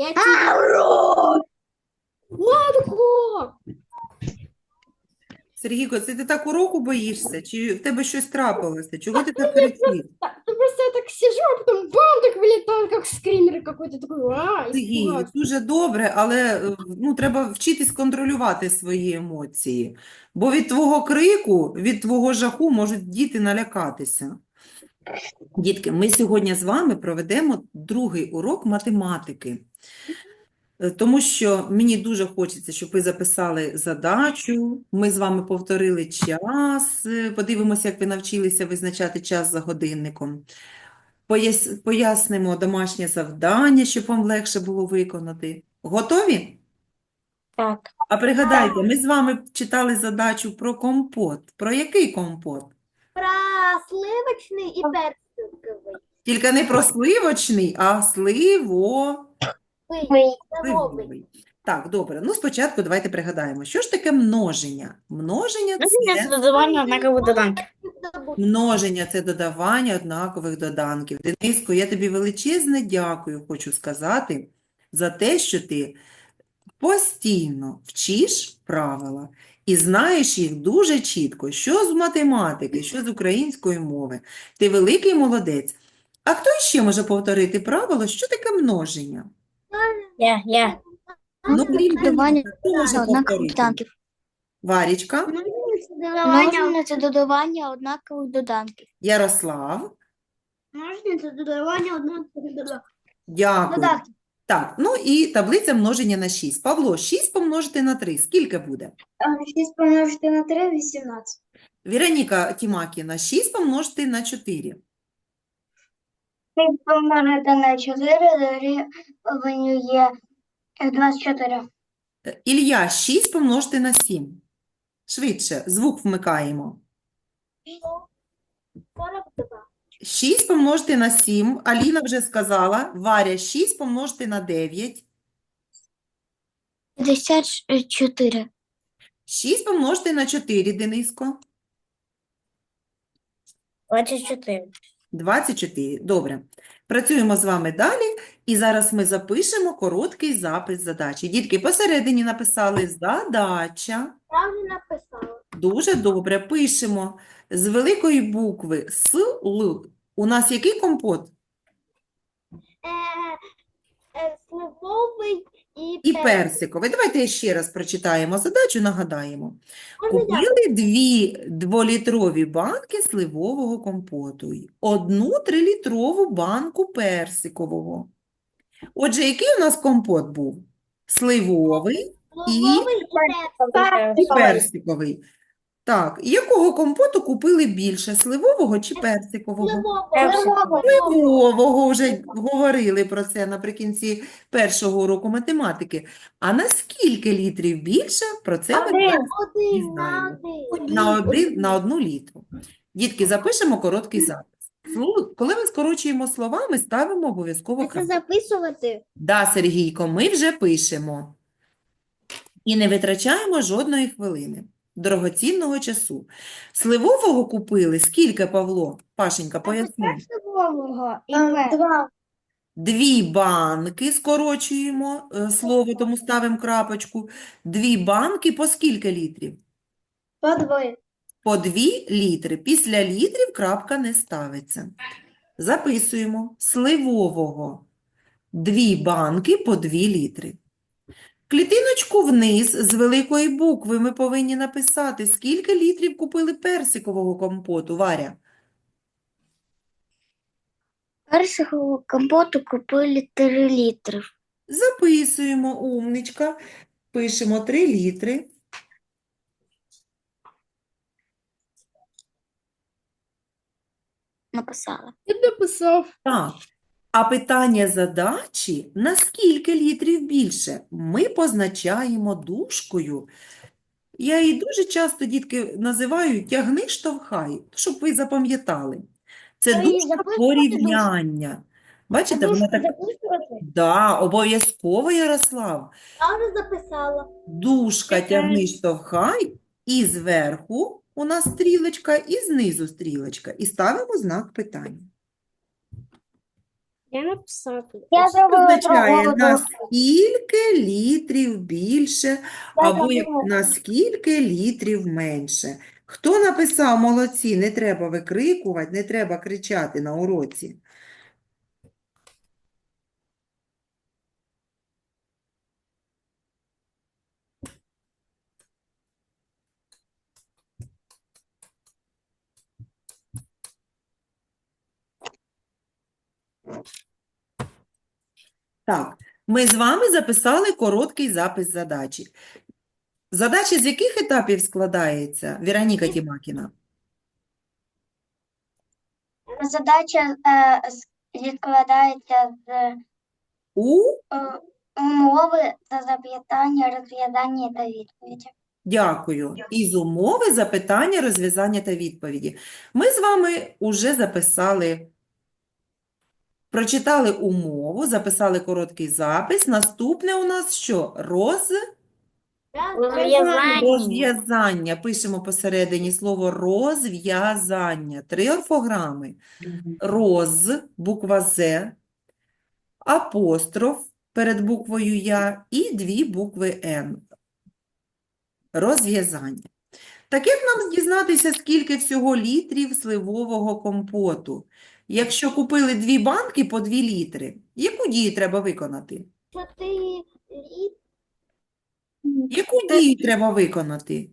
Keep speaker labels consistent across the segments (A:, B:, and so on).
A: Я тебе... Ладно!
B: Сергійко, це ти так уроку боїшься? Чи в тебе щось трапилося? Чого ти так кричиш?
A: Ну, просто я так сижу, а потом бам, так вылетает, как скример какой-то такой. А,
B: Сергій, дуже добре, але е, ну, треба вчитись контролювати свої емоції. Бо від твого крику, від твого жаху можуть діти налякатися. Дітки, ми сьогодні з вами проведемо другий урок математики. Е, Тому що мені дуже хочеться, щоб ви записали задачу, ми з вами повторили час, е, подивимося, як ви навчилися визначати час за годинником. Пояснимо домашнє завдання, щоб вам легше було виконати. Готові?
C: Так.
B: А пригадайте, ми з вами читали задачу про компот. Про який компот?
A: Про сливочный и персиковый.
B: Тільки не про сливочний, а сливо.
A: Сливовый.
B: Сливовий. Так, добре. Ну, спочатку давайте пригадаємо, що ж таке множення? Множення це
C: додавання однакових доданків.
B: множення це додавання однакових доданків. Дениско, я тобі величезне дякую, хочу сказати, за те, що ти постійно вчиш правила і знаєш їх дуже чітко, що з математики, що з української мови. Ти великий молодець. А хто ще може повторити правило, що таке множення?
C: Я, я.
B: Ну, крім
D: Додавання однакових доданків.
B: Варічка,
D: Множення це додавання однакових доданків.
B: Ярослав,
A: Ножницы додавання одного
B: дякую.
A: Додатків.
B: Так, ну і таблиця множення на 6. Павло, 6 помножити на 3. Скільки буде?
A: 6 помножити на 3 – 18.
B: Віроніка Тімакіна, 6 помножити на 4.
A: 6 помножити на 4 дорівнює 24.
B: Е, Ілля, 6 помножити на 7. Швидше, звук вмикаємо.
A: 42.
B: 6 помножити на 7. Аліна вже сказала. Варя, 6 помножити на 9.
D: 54.
B: 6 помножити на 4, Дениско.
C: 24.
B: 24. Добре. Працюємо з вами далі. І зараз ми запишемо короткий запис задачі. Дітки, посередині написали задача.
A: Я вже написала.
B: Дуже добре. Пишемо з великої букви С, Л. У нас який компот?
A: Е, е, сливовий і, персиковий.
B: Давайте ще раз прочитаємо задачу, нагадаємо. Купили дві дволітрові банки сливового компоту і одну трилітрову банку персикового. Отже, який у нас компот був? Сливовий
A: і персиковий.
B: Так, якого компоту купили більше, сливового чи персикового?
A: Сливового.
B: Сливового, вже говорили про це наприкінці першого уроку математики. А на скільки літрів більше, про це ми зараз
A: Один на один.
B: на, одну літру. Дітки, запишемо короткий запис. Коли ми скорочуємо слова, ми ставимо обов'язково
A: Це
B: крапку.
A: записувати?
B: Да, Сергійко, ми вже пишемо. І не витрачаємо жодної хвилини. Дорогоцінного часу. Сливового купили скільки, Павло? Пашенька, поясни.
A: Сливового і
D: Два.
B: Дві банки скорочуємо е, слово, тому ставимо крапочку. Дві банки по скільки літрів?
A: По двоє.
B: По дві літри. Після літрів крапка не ставиться. Записуємо сливового. Дві банки по дві літри. Клітиночку вниз з великої букви ми повинні написати, скільки літрів купили персикового компоту, Варя.
D: Персикового компоту купили 3 літри.
B: Записуємо, умничка. Пишемо 3 літри.
D: Написала.
A: Я написав.
B: Так. А питання задачі, на скільки літрів більше, ми позначаємо дужкою. Я її дуже часто, дітки, називаю «тягни, штовхай», щоб ви запам'ятали. Це дужка порівняння. Бачите, вона так... Да, обов'язково, Ярослав.
A: Я вже записала.
B: Дужка тягни, штовхай, і зверху у нас стрілочка, і знизу стрілочка. І ставимо знак питання.
A: Я написала.
D: Я
B: Що
D: зробила
B: означає на скільки літрів більше або як- на скільки літрів менше. Хто написав молодці, не треба викрикувати, не треба кричати на уроці. Так, ми з вами записали короткий запис задачі. Задача з яких етапів складається, Віроніка Тімакіна?
D: Задача е, складається з
B: У,
D: е, умови та запитання, розв'язання та відповіді.
B: дякую, із умови, запитання, розв'язання та відповіді. Ми з вами уже записали, прочитали умову, записали короткий запис. Наступне у нас що? Роз...
C: Розв'язання.
B: Розв'язання. Пишемо посередині слово розв'язання. Три орфограми. Роз, буква З, апостроф перед буквою Я і дві букви Н. Розв'язання. Так як нам дізнатися, скільки всього літрів сливового компоту? Якщо купили дві банки по дві літри, яку дію треба виконати?
A: Чотири
B: Яку дію треба виконати?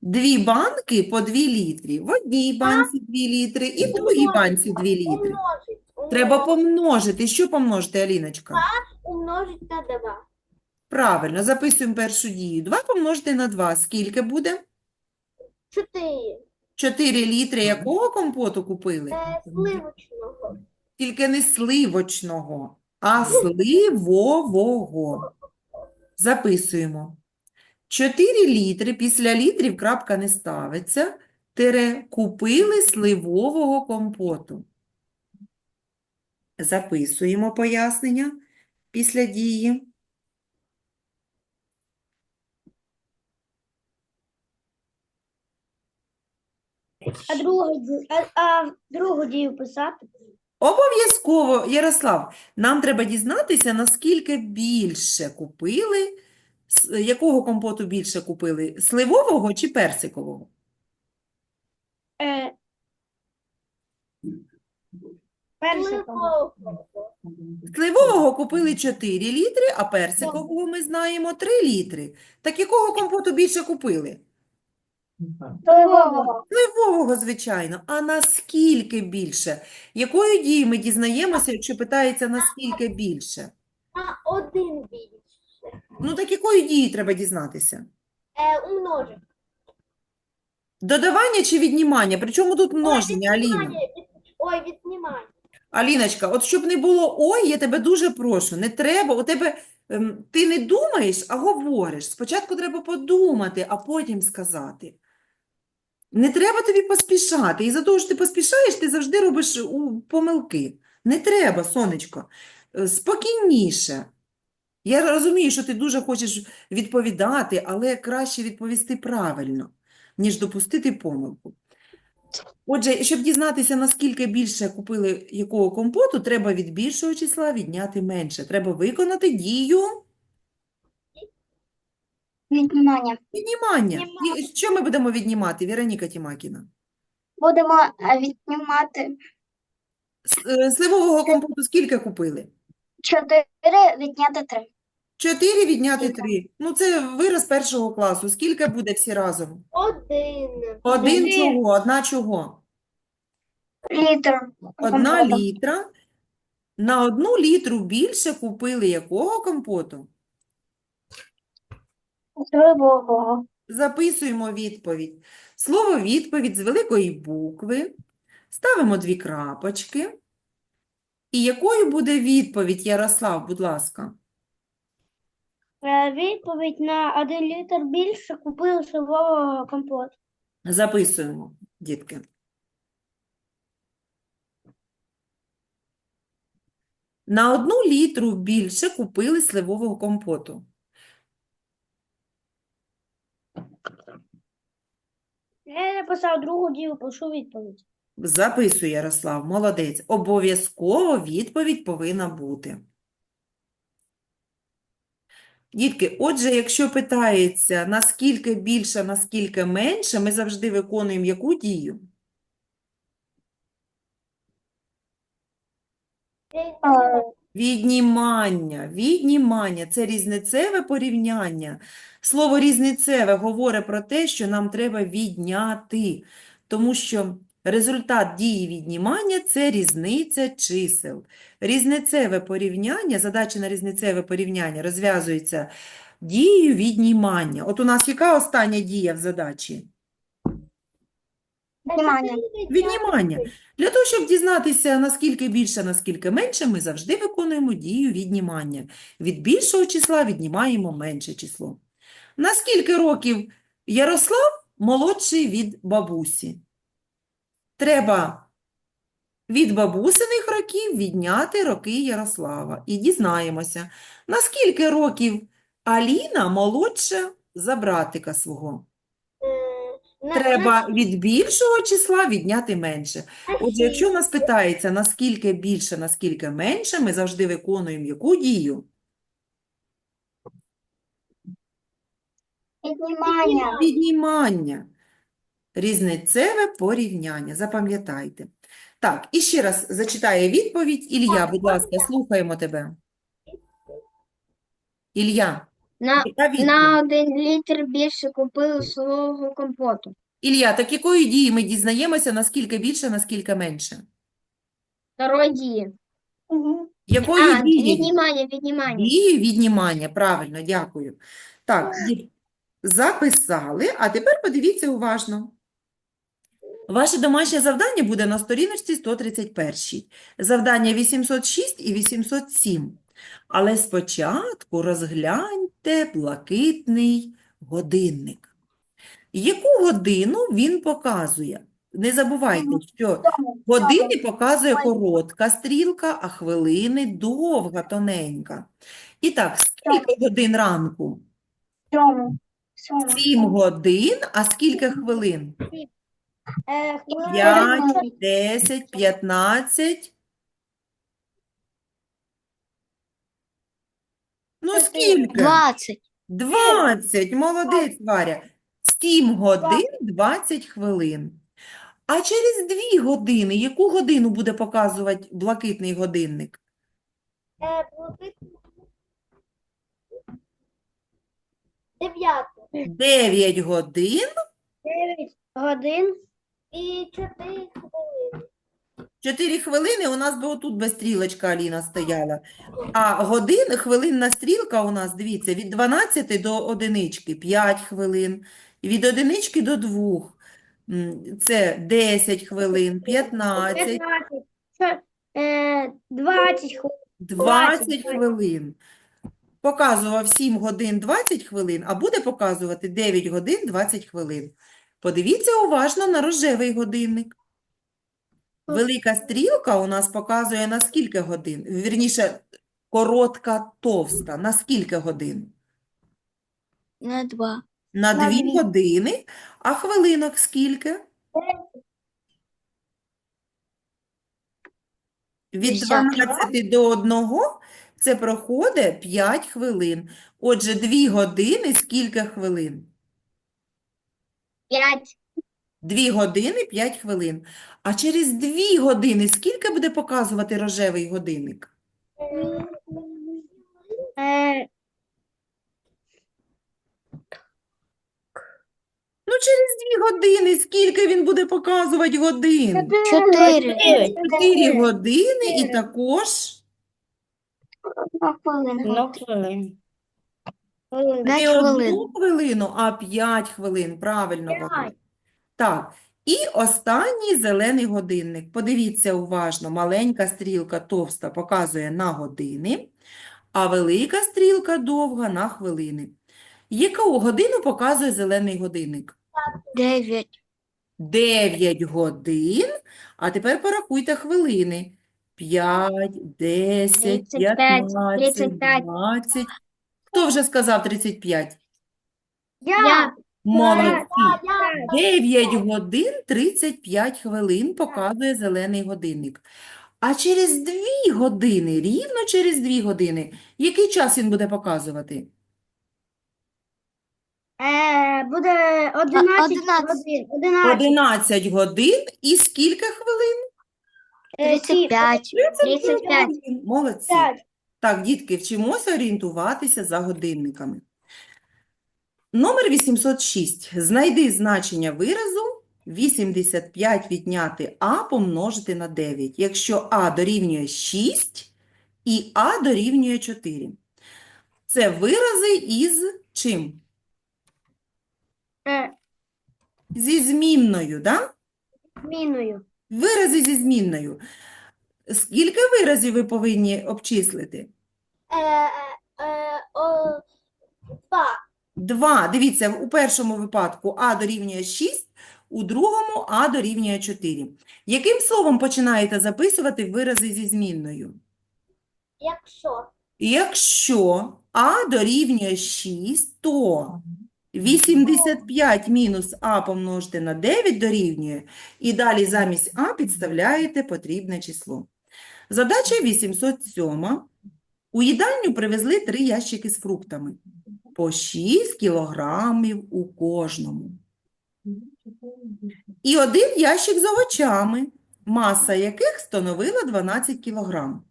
B: Дві банки по дві літри. В одній банці дві літри і в другій банці дві літри.
A: умножить.
B: Треба помножити. Що помножити, Аліночка?
A: умножить на два.
B: Правильно, записуємо першу дію. 2 помножити на 2. Скільки буде?
A: Чотири.
B: 4 літри якого компоту купили?
A: Е, сливочного.
B: Тільки не сливочного, а сливового. Записуємо. 4 літри, після літрів крапка не ставиться, тире купили сливового компоту. Записуємо пояснення після дії.
A: А другу, а, а другу дію писати?
B: Обов'язково, Ярослав, нам треба дізнатися, наскільки більше купили, с- якого компоту більше купили, сливового чи персикового?
A: Е,
B: Сливового купили 4 літри, а персикового ми знаємо 3 літри. Так якого компоту більше купили?
D: Сливового.
B: Сливового, звичайно. А наскільки більше? Якою дією ми дізнаємося, якщо питається, наскільки більше?
A: На один більше.
B: Ну, так якою дією треба дізнатися?
A: Е, умножить.
B: Додавання чи віднімання? Причому тут множення, Аліна?
A: Ой, віднімання.
B: Аліночка, от щоб не було ой, я тебе дуже прошу, не треба, у тебе, ем, ти не думаєш, а говориш. Спочатку треба подумати, а потім сказати. Не треба тобі поспішати. І за того, що ти поспішаєш, ти завжди робиш помилки. Не треба, сонечко. Е, Спокійніше. Я розумію, що ти дуже хочеш відповідати, але краще відповісти правильно, ніж допустити помилку. Отже, щоб дізнатися, наскільки більше купили якого компоту, треба від більшого числа відняти менше. Треба виконати дію
D: Віднімання.
B: віднімання. І що ми будемо віднімати, Віроніка Тімакіна?
D: Будемо е, віднімати
B: С- е, Сливового компоту скільки купили?
D: 4 відняти 3.
B: 4 відняти 3. Ну, це вираз першого класу. Скільки буде всі разом?
A: Один.
B: Один
D: Один.
B: чого? Одна чого?
D: Літр.
B: Одна
D: компоту.
B: літра. На одну літру більше купили якого компоту?
D: Сливового.
B: Записуємо відповідь. Слово відповідь з великої букви. Ставимо дві крапочки. І якою буде відповідь, Ярослав, будь ласка?
A: Е, Відповідь на один літр більше купили сливового компоту.
B: Записуємо, дітки. На одну літру більше купили сливового компоту.
A: Я написав другу дію, пишу відповідь.
B: Записуй, Ярослав, молодець. Обов'язково відповідь повинна бути. Дітки, отже, якщо питається, наскільки більше, наскільки менше, ми завжди виконуємо яку дію?
D: Е,
B: Віднімання. Віднімання – це різницеве порівняння. Слово різницеве говорить про те, що нам треба відняти, тому що результат дії віднімання – це різниця чисел. Різницеве порівняння, задача на різницеве порівняння розв'язується дією віднімання. От у нас яка остання дія в задачі?
D: Віднімання.
B: Віднімання. Для того, щоб дізнатися, наскільки більше, наскільки менше, ми завжди виконуємо дію віднімання. Від більшого числа віднімаємо менше число. Наскільки років Ярослав молодший від бабусі? Треба від бабусиних років відняти роки Ярослава. І дізнаємося, наскільки років Аліна молодша за братика свого. Треба від більшого числа відняти менше. Отже, якщо нас питається, наскільки більше, наскільки менше, ми завжди виконуємо яку дію?
D: Віднімання.
B: Віднімання. Різницеве порівняння. Запам'ятайте. Так, і ще раз зачитає відповідь Ілля, будь ласка, слухаємо тебе. Ілля,
C: На, на один літр більше купили солого компоту.
B: Ілля, так якої дії ми дізнаємося, наскільки більше, наскільки менше?
C: Второй дії.
D: Мгм.
B: Якої
C: А,
B: дії?
C: віднімання, віднімання.
B: Дії віднімання, правильно, дякую. Так, записали, а тепер подивіться уважно. Ваше домашнє завдання буде на сторіночці 131. Завдання 806 і 807. Але спочатку розгляньте блакитний годинник. Яку годину він показує? Не забувайте, що години показує коротка стрілка, а хвилини довга, тоненька. І так, скільки годин ранку? 7 годин, а скільки хвилин?
A: Хвилин
B: 5, 10, 15. Ну, скільки?
C: 20.
B: 20. Молодець, Варя. 7 годин 20 хвилин. А через 2 години, яку годину буде показувати блакитний годинник?
A: Е. Дев'яту.
B: 9 годин,
A: Дев'ять годин і чотири хвилини.
B: 4 хвилини у нас би отут би стрілочка Аліна стояла. А годин, хвилинна стрілка у нас, дивіться, від 12 до одинички 5 хвилин, від одинички до 2 це 10 хвилин, 15,
A: П'ятнадцять. Що, е, Двадцять хвилин.
B: 20 хвилин. Показував 7 годин 20 хвилин, а буде показувати 9 годин 20 хвилин. Подивіться уважно на рожевий годинник. Велика стрілка у нас показує на скільки годин. Вірніше, коротка, товста. На скільки годин?
C: На 2.
B: На
A: На
B: 2
A: дві.
B: години. А хвилинок скільки? Від
C: Десятки.
B: 12 до 1 це проходить 5 хвилин. Отже, 2 години скільки хвилин?
C: 5.
B: 2 години 5 хвилин. А через 2 години скільки буде показувати рожевий годинник? Ну, через 2 години скільки він буде показувати годин?
C: 4.
B: 4 години і також.
C: Ну, хвилин.
B: не
C: П'ять
B: одну хвилину, а 5 хвилин. Правильно,
A: П'ять.
B: Так. І останній зелений годинник. Подивіться уважно, маленька стрілка товста показує на години, а велика стрілка довга на хвилини. Яку годину показує зелений годинник?
C: 9.
B: 9 годин, а тепер порахуйте хвилини. 5, 10,
C: 35,
B: 15,
C: 35.
B: 20. Хто вже сказав 35?
A: Я.
B: Молодці. 9 годин 35 хвилин показує зелений годинник. А через 2 години, рівно через 2 години, який час він буде показувати?
A: Е, буде 11
C: 11.
A: годин. 11.
B: 11 годин і скільки хвилин?
A: Е, сім.
C: 35. 35.
B: Молодці. Так, дітки, вчимося орієнтуватися за годинниками. Номер 806. Знайди значення виразу 85 відняти а помножити на 9, якщо а дорівнює 6 і а дорівнює 4. Це вирази із чим?
A: Е,
B: Зі змінною, да?
A: міною.
B: Вирази зі змінною. Скільки виразів ви повинні обчислити?
A: Е, е, о, два.
B: Два. Дивіться, у першому випадку А дорівнює 6, у другому А дорівнює 4. Яким словом починаєте записувати вирази зі змінною?
A: Якщо.
B: Якщо А дорівнює 6, то 85 мінус А помножити на 9 дорівнює, і далі замість А підставляєте потрібне число. Задача 807. У їдальню привезли три ящики з фруктами. По 6 кілограмів у кожному. І один ящик з овочами, маса яких становила 12 кілограм.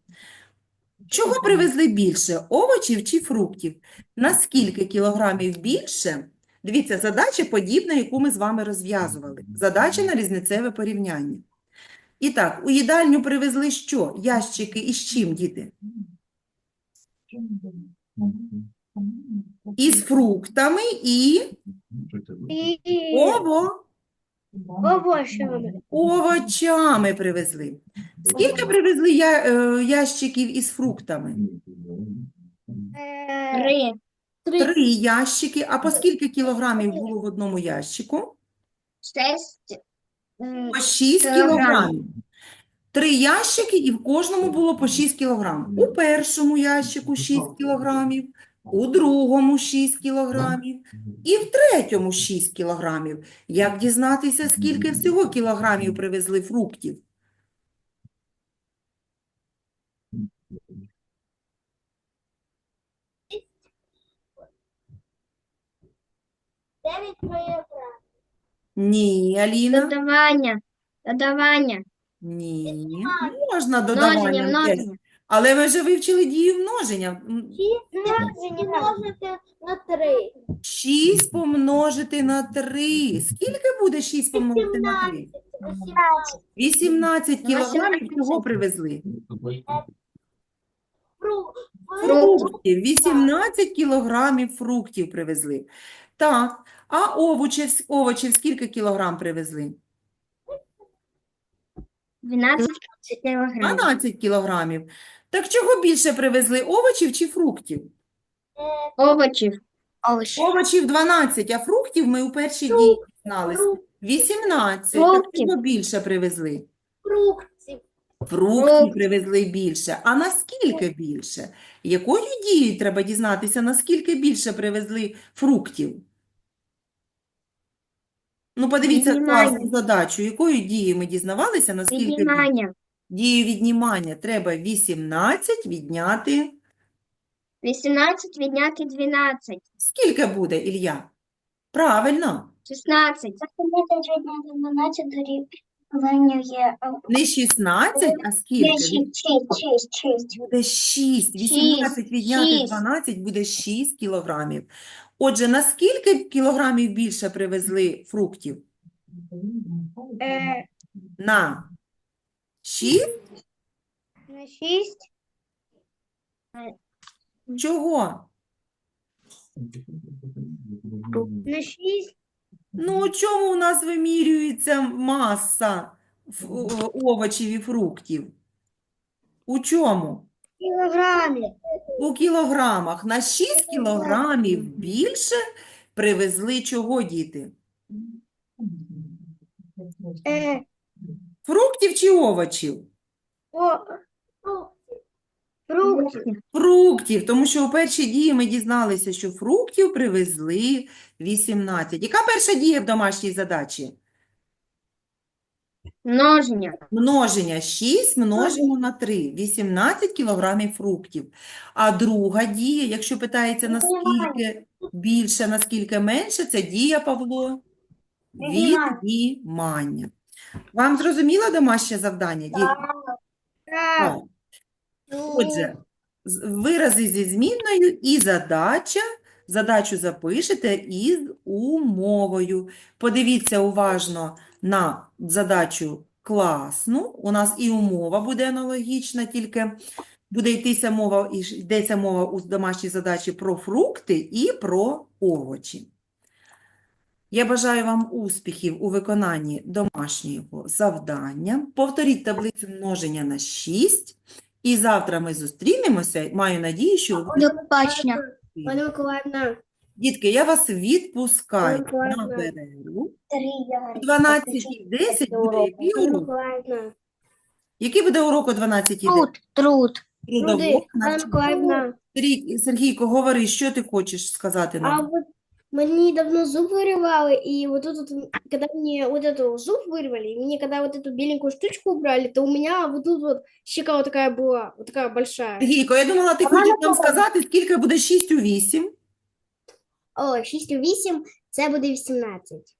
B: Чого привезли більше, овочів чи фруктів? На скільки кілограмів більше? Дивіться, задача подібна, яку ми з вами розв'язували. Задача на різницеве порівняння. І так, у їдальню привезли що? Ящики із чим, діти? Із фруктами і
A: І
B: ово,
A: овочами.
B: овочами привезли. Скільки привезли я, е, ящиків із фруктами?
A: Е,
C: Три.
B: Три ящики. А по скільки кілограмів було в одному ящику?
C: Шесть.
B: По 6
C: Кілограмів.
B: кілограмів. Три ящики, і в кожному було по 6 кілограм. У першому ящику 6 кілограмів, у другому 6 кілограмів і в третьому 6 кілограмів. Як дізнатися, скільки всього кілограмів привезли фруктів?
A: Дев'ять кілограм.
B: Ні, Аліна.
C: Додавання. Додавання.
B: Ні. Можна
C: Множення, множення.
B: Але ми вже вивчили дію множення. М,
A: Помножити на три.
B: 6 помножити на 3. Скільки буде 6 помножити на 3? 18 кілограмів чого привезли? Фруктів. 18 кілограмів фруктів привезли. Так, а овочів, овочів скільки кілограм привезли?
C: 12 кілограмів.
B: 12 кілограмів. Так чого більше привезли, овочів чи фруктів?
C: Овочів. Овочі.
B: Овочів 12, а фруктів ми у першій дії дізналися. 18. Так
C: Фруктів.
B: чого більше привезли?
A: Фруктів.
B: Фруктів
C: Фруктів.
B: привезли більше. А наскільки більше? Якою дією треба дізнатися, наскільки більше привезли фруктів? Ну, подивіться
C: Віднімання.
B: класну задачу. Якою дією ми дізнавалися, наскільки більше?
C: Віднімання.
B: Дію віднімання треба 18 відняти.
C: 18 відняти 12.
B: Скільки буде, Ілля? Правильно.
C: 16.
D: 12 дорівнює
B: Не 16, а скільки? Від-
D: 6, 6, 6.
B: Буде 6. 18 відняти
C: шість.
B: 12 буде 6 кілограмів. Отже, на скільки кілограмів більше привезли фруктів?
A: Е,
B: На 6?
A: на шість.
B: Чого?
A: На шість.
B: Ну, у чому у нас вимірюється маса ф- овочів і фруктів? У чому?
A: Кілограмів.
B: У кілограмах. На 6 кілограмів більше привезли чого, діти?
A: Е,
B: Фруктів чи овочів?
A: о, Фрукти.
B: Фруктів, тому що у першій дії ми дізналися, що фруктів привезли 18. Яка перша дія в домашній задачі?
C: Множення.
B: Множення 6 множимо на 3. 18 кілограмів фруктів. А друга дія, якщо питається, наскільки більше, наскільки менше, це дія, Павло?
A: Віднімання.
B: Вам зрозуміло домашнє завдання, діти? Так. Отже, вирази зі змінною і задача. Задачу запишете із умовою. Подивіться уважно на задачу класну. У нас і умова буде аналогічна, тільки буде йтися мова, йдеться мова у домашній задачі про фрукти і про овочі. Я бажаю вам успіхів у виконанні домашнього завдання. Повторіть таблицю множення на 6. І завтра ми зустрінемося. Маю надію, що ви
C: До побачення.
A: Пані Миколаївна,
B: Дітки, я вас відпускаю на перерву. О 12.10 буде який урок? Який буде урок о 12.10?
C: Труд, труд.
B: Трудового
A: Люди, Пані
B: навчання.
A: Миколаївна,
B: Сергій- Сергійко, говори, що ти хочеш сказати
A: а
B: нам?
A: вот мне давно зуб вырывало, и вот тут, вот, когда мне вот эту зуб вырвали, и мне когда вот эту беленькую штучку убрали, то у меня вот тут вот щека вот такая была, вот такая большая.
B: Сергійко, я думала, ти хочеш нам сказати, скільки буде 6 у 8?
A: О, 6 у 8, це буде 18.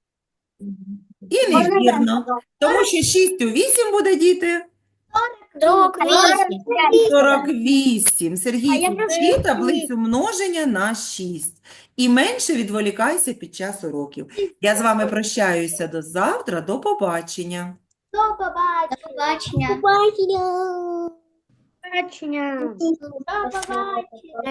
B: І невірно, тому що 6 у 8 буде, діти, 48.
A: А
B: Сергійко,
A: я
B: вчи
A: просто-
B: таблицю множення на 6. І менше відволікайся під час уроків. Я з вами прощаюся до завтра, до побачення.
A: До побачення.
C: Побачення.
A: Побачення. До побачення.